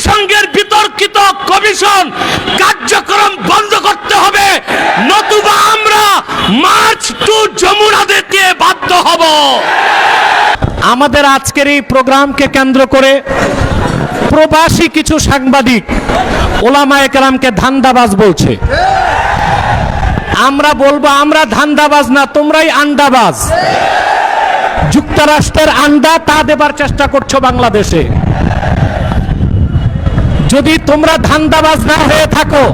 জাতিসংঘের বিতর্কিত কমিশন কার্যক্রম বন্ধ করতে হবে। নতুবা আমরা মার্চ টু যমুনা দিতে বাধ্য হব। আমাদের আজকের এই প্রোগ্রামকে কেন্দ্র করে প্রবাসী কিছু সাংবাদিক, ওলামা একরামকে ধান্দাবাজ বলছে। আমরা বলব, আমরা ধান্দাবাজ না, তোমরাই আন্ডাবাজ যুক্তরাষ্ট্রের আন্ডা তা দেবার চেষ্টা করছ বাংলাদেশে। যদি তোমরা ধান্দাবাজ না হয়ে থাকো,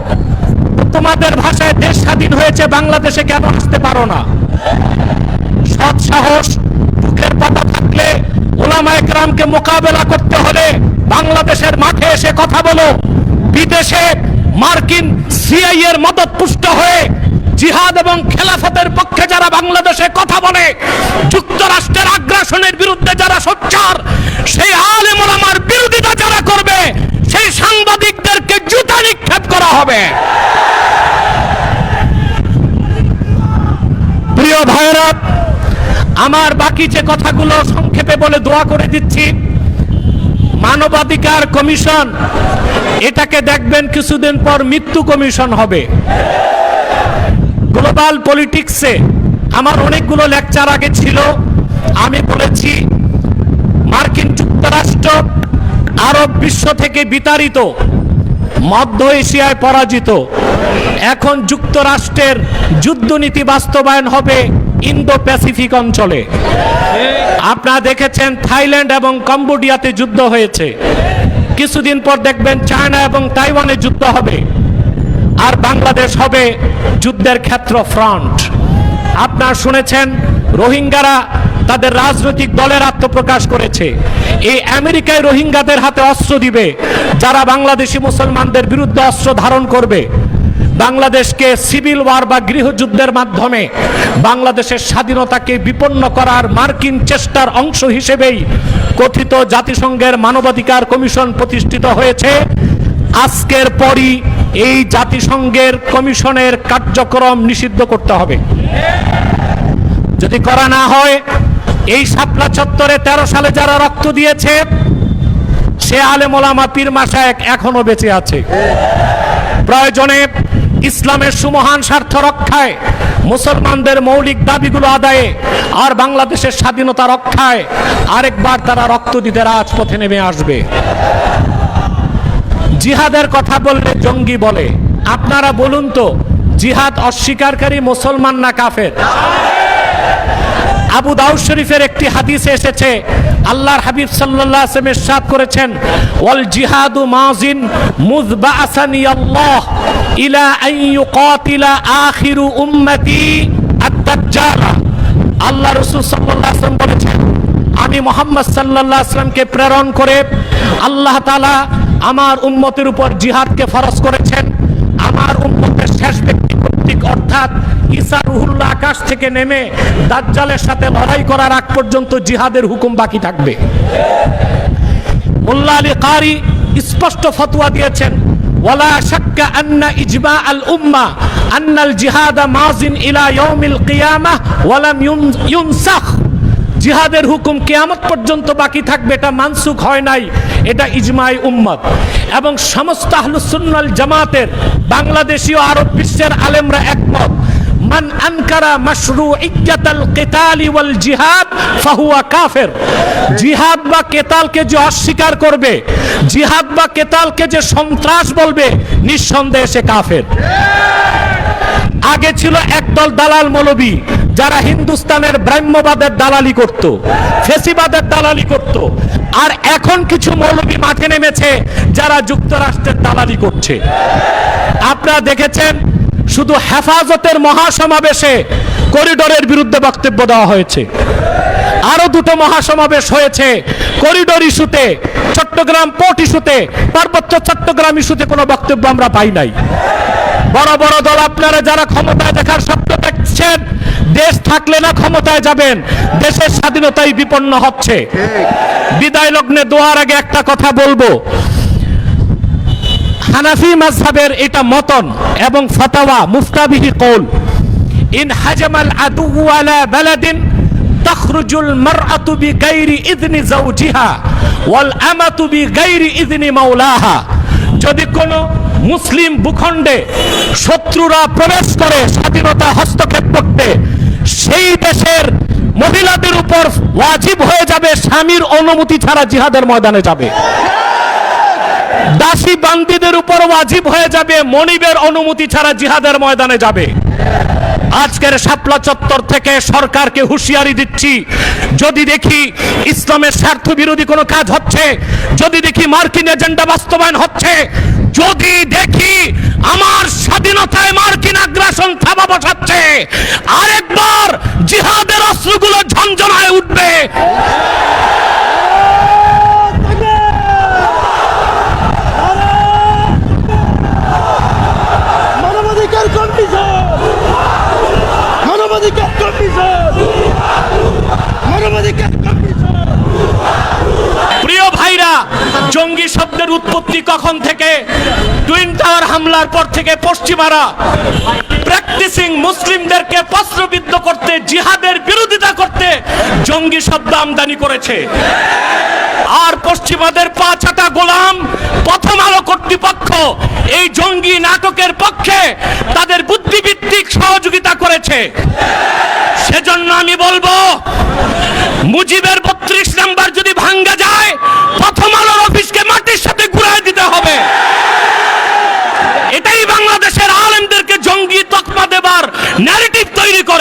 তোমাদের ভাষায় দেশ স্বাধীন হয়েছে, বাংলাদেশে কেন আসতে পারো না? সৎ সাহস বুকের পাতা থাকলে মোকাবেলা করতে হলে বাংলাদেশের মাঠে এসে কথা বলো। বিদেশে মার্কিন সিআই এর মদত পুষ্ট হয়ে জিহাদ এবং খেলাফতের পক্ষে যারা বাংলাদেশে কথা বলে, যুক্তরাষ্ট্রের আগ্রাসনের বিরুদ্ধে যারা সোচ্চার, সেই আলেম ওলামার বিরোধিতা যারা করবে সেই সাংবাদিকদেরকে জুতা নিক্ষেপ করা হবে। প্রিয় ভাইরা আমার বাকি যে কথাগুলো সংক্ষেপে বলে দোয়া করে দিচ্ছি, মানবাধিকার কমিশন, এটাকে দেখবেন কিছুদিন পর মৃত্যু কমিশন হবে। গ্লোবাল পলিটিক্সে আমার অনেকগুলো লেকচার আগে ছিল, আমি বলেছি, মার্কিন যুক্তরাষ্ট্র আরব বিশ্ব থেকে বিতাড়িত মধ্য এশিয়ায় পরাজিত। এখন যুক্তরাষ্ট্রের যুদ্ধনীতি বাস্তবায়ন হবে ইন্দো প্যাসিফিক অঞ্চলে। আপনারা দেখেছেন থাইল্যান্ড এবং কম্বোডিয়াতে যুদ্ধ হয়েছে। কিছুদিন পর দেখবেন চায়না এবং তাইওয়ানে যুদ্ধ হবে। আর বাংলাদেশ হবে যুদ্ধের ক্ষেত্র ফ্রন্ট আপনারা শুনেছেন, রোহিঙ্গারা তাদের রাজনৈতিক দলের আত্মপ্রকাশ করেছে। এই আমেরিকায় রোহিঙ্গাদের হাতে অস্ত্র দিবে। যারা বাংলাদেশি মুসলমানদের বিরুদ্ধে অস্ত্র ধারণ করবে, বাংলাদেশকে সিভিল ওয়ার বা গৃহযুদ্ধের মাধ্যমে বাংলাদেশের স্বাধীনতাকে বিপন্ন করার মার্কিন চেষ্টার অংশ হিসেবেই কথিত জাতিসংঘের মানবাধিকার কমিশন প্রতিষ্ঠিত হয়েছে। আজকের পরই এই জাতিসংঘের কমিশনের কার্যক্রম নিষিদ্ধ করতে হবে। যদি করা না হয়, এই শাপলা চত্বরে তেরো সালে যারা রক্ত দিয়েছে সে আলেম ওলামা পীর মাসায়েক এখনও বেঁচে আছে। প্রয়োজনে ইসলামের সুমহান স্বার্থ রক্ষায়, মুসলমানদের মৌলিক দাবিগুলো আদায়ে, আর বাংলাদেশের স্বাধীনতা রক্ষায় আরেকবার তারা রক্ত দিতে রাজপথে নেমে আসবে। জিহাদের কথা বললে জঙ্গি বলে। আপনারা বলুন তো, জিহাদ অস্বীকারী মুসলমান না কাফের? আবু দাউদ শরীফের একটি হাদিসে এসেছে, আল্লাহর হাবিব সাল্লাল্লাহু আলাইহি ওয়াসাল্লাম ইরশাদ করেছেন, ওয়াল জিহাদু মাজিন মুযবাআসানি আল্লাহ ইলা আন ইউকাতিলা আখিরু উম্মতি আদ-দাজ্জাল আল্লাহ রাসূল সাল্লাল্লাহু আলাইহি ওয়াসাল্লাম বলেছেন, আমি মোহাম্মদ সাল্লাল্লাহু আলাইহি প্রেরণ করে আল্লাহ তাআলা আমার উম্মতের উপর জিহাদকে ফরজ করেছেন। আমার উম্মতের শেষ ব্যক্তি কর্তৃক অর্থাৎ ঈসা রুহুল্লাহ আকাশ থেকে নেমে দাজ্জালের সাথে লড়াই করার আগ পর্যন্ত জিহাদের হুকুম বাকি থাকবে। মোল্লা আলী কারি স্পষ্ট ফতোয়া দিয়েছেন, ওয়ালা শাক্কা আন্না ইজমা আল উম্মা আন্নাল জিহাদা মাজিন ইলা ইয়াউমিল কিয়ামাহ ওয়ালাম ইউনসাখ। জিহাদের হুকুম কিয়ামত পর্যন্ত বাকি থাকবে, এটা মানসুখ হয় নাই, এটা ইজমাই উম্মত। এবং সমস্ত আহলুসুন্নাল জামাতের বাংলাদেশি ও আরব বিশ্বের আলেমরা একমত, মান আনকারা মাশরুইয়াতাল কিতালি ওয়াল জিহাদ, ফাহুয়া কাফের। জিহাদ বা কেতালকে যে অস্বীকার করবে, জিহাদ বা কেতালকে যে সন্ত্রাস বলবে, নিঃসন্দেহে সে কাফের। আগে ছিল একদল দালাল মৌলবী যারা হিন্দুস্তানের ব্রাহ্মবাদের দালালি করত, ফেসিবাদের দালালি করত, আর এখন কিছু মৌলবী মাঠে নেমেছে যারা যুক্তরাষ্ট্রের দালালি করছে। আপনারা দেখেছেন, শুধু হেফাজতের মহাসমাবেশে করিডোরের বিরুদ্ধে বক্তব্য দেওয়া হয়েছে। আরও দুটো মহাসমাবেশ হয়েছে, করিডোর ইস্যুতে, চট্টগ্রাম পোর্ট ইস্যুতে, পার্বত্য চট্টগ্রাম ইস্যুতে কোনো বক্তব্য আমরা পাই নাই। বড় বড় দল আপনারা যারা ক্ষমতায় দেখার স্বপ্ন দেখছেন দেশ থাকলে না ক্ষমতায় যাবেন, দেশের স্বাধীনতাই বিপন্ন হচ্ছে। বিদায় লগ্নে দোয়ার আগে একটা কথা বলব। হানাফি মাযহাবের এটা মতন এবং ফতাওয়া মুফতাবিহি কৌল, ইন হাজামাল আদু আলা বালাদিন তখরুজুল মারআতু বিগাইরি ইযনি যাওজিহা ওয়াল আমাতু বিগাইরি ইযনি মাওলাহা। যদি কোনো মুসলিম ভূখণ্ডে শত্রুরা প্রবেশ করে স্বাধীনতা হস্তক্ষেপ করতে সেই দেশের মহিলাদের উপর ওয়াজিব হয়ে যাবে, স্বামীর অনুমতি ছাড়া জিহাদের ময়দানে যাবে। দাসী বান্দিদের উপর ওয়াজিব হয়ে যাবে, মনিবের অনুমতি ছাড়া জিহাদের ময়দানে যাবে। আজকের শাপলা চত্বর থেকে সরকারকে হুঁশিয়ারি দিচ্ছি। যদি দেখি ইসলামের স্বার্থ বিরোধী কোনো কাজ হচ্ছে, যদি দেখি মার্কিন এজেন্ডা বাস্তবায়ন হচ্ছে, যদি দেখি আমার স্বাধীনতায় মার্কিন আগ্রাসন থাবা বসাচ্ছে, আরেকবার জিহাদের অস্ত্রগুলো ঝঞ্ঝনায় উঠবে মানবাধিকার কমিশন মানবাধিকার কমিশন মানবাধিকার কমিশন প্রিয় ভাইরা জঙ্গি শব্দের উৎপত্তি কখন থেকে? টুইন টাওয়ার হামলার পর থেকে পশ্চিমারা প্র্যাকটিসিং মুসলিমদেরকে প্রশ্নবিদ্ধ করতে, জিহাদের বিরোধিতা করতে জঙ্গি শব্দ আমদানি করেছে। আর পশ্চিমাদের পা চাটা গোলাম, প্রথম আলো কর্তৃপক্ষ এই জঙ্গি নাটকের পক্ষে তাদের বুদ্ধিভিত্তিক সহযোগিতা করেছে। সেজন্য আমি বলব, মুজিবের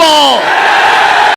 নতুবা